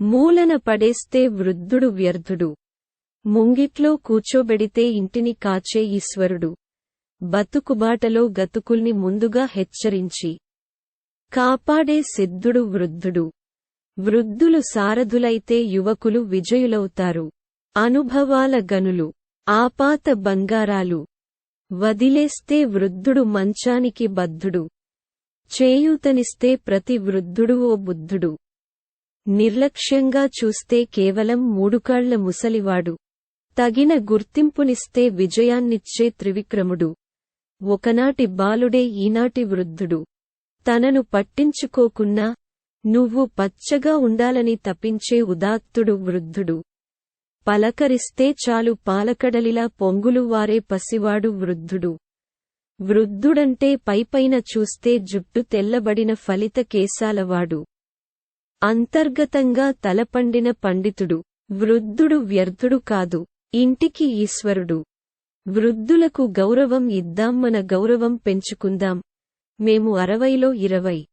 మూలన పడేస్తే వృద్ధుడు వ్యర్థుడు. ముంగిట్లో కూర్చోబెడితే ఇంటిని కాచే ఈశ్వరుడు. బతుకుబాటలో గతుకుల్ని ముందుగా హెచ్చరించి. కాపాడే సిద్ధుడు వృద్ధుడు. వృద్ధులు సారథులైతే యువకులు విజయులవుతారు. అనుభవాల గనులు. ఆపాత బంగారాలు. వదిలేస్తే వృద్ధుడు మంచానికి బద్ధుడు. చేయూతనిస్తే ప్రతి వృద్ధుడు ఓ బుద్ధుడు. నిర్లక్ష్యంగా చూస్తే కేవలం మూడుకాళ్ళ ముసలివాడు. తగిన గుర్తింపునిస్తే విజయాన్నిచ్చే త్రివిక్రముడు. ఒకనాటి బాలుడే ఈనాటి వృద్ధుడు. తనను పట్టించుకోకున్నా నువ్వు పచ్చగా ఉండాలని తపించే ఉదాత్తుడు వృద్ధుడు. పలకరిస్తే చాలు పాలకడలిలా పొంగులు వారే పసివాడు వృద్ధుడు. వృద్ధుడంటే పైపైన చూస్తే జుట్టు తెల్లబడిన ఫలిత కేశాలవాడు. అంతర్గతంగా తలపండిన పండితుడు వృద్ధుడు వ్యర్థుడు కాదు ఇంటికి ఈశ్వరుడు. వృద్ధులకు గౌరవం ఇద్దాం మన గౌరవం పెంచుకుందాం. మేము అరవైలో ఇరవై.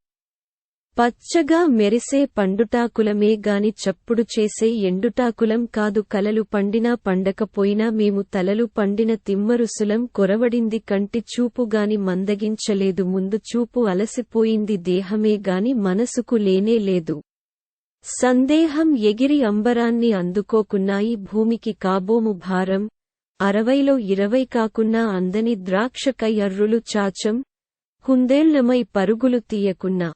పచ్చగా మెరిసే పండుటాకులమే గాని చప్పుడు చేసే ఎండుటాకులం కాదు కలలు పండినా పండకపోయినా మేము తలలు పండిన తిమ్మరుసులం కొరవడింది కంటి చూపు గాని మందగించలేదు ముందు చూపు అలసిపోయింది దేహమే గాని మనసుకు లేనే లేదు. సందేహం ఎగిరి అంబరాన్ని అందుకోకున్నాయి భూమికి కాబోము భారం అరవైలో ఇరవై కాకున్నా అందని ద్రాక్షకయ్యర్రులు చాచం కుందేళ్ళమై పరుగులు తీయకున్నా.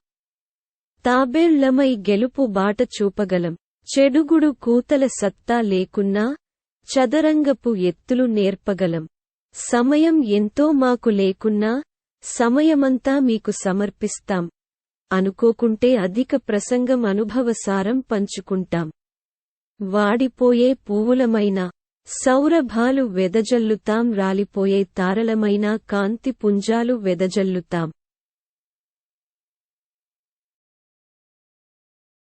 తాబేళ్ళమై గెలుపు బాట చూపగలం చెడుగుడు కూతల సత్తా లేకున్నా చదరంగపు ఎత్తులు నేర్పగలం. సమయం ఎంతో మాకు లేకున్నా సమయమంతా మీకు సమర్పిస్తాం. అనుకోకుంటే అధిక ప్రసంగం అనుభవసారం పంచుకుంటాం. వాడిపోయే పువ్వులమైన సౌరభాలు వెదజల్లుతాం రాలిపోయే తారలమైన కాంతి పుంజాలు వెదజల్లుతాం.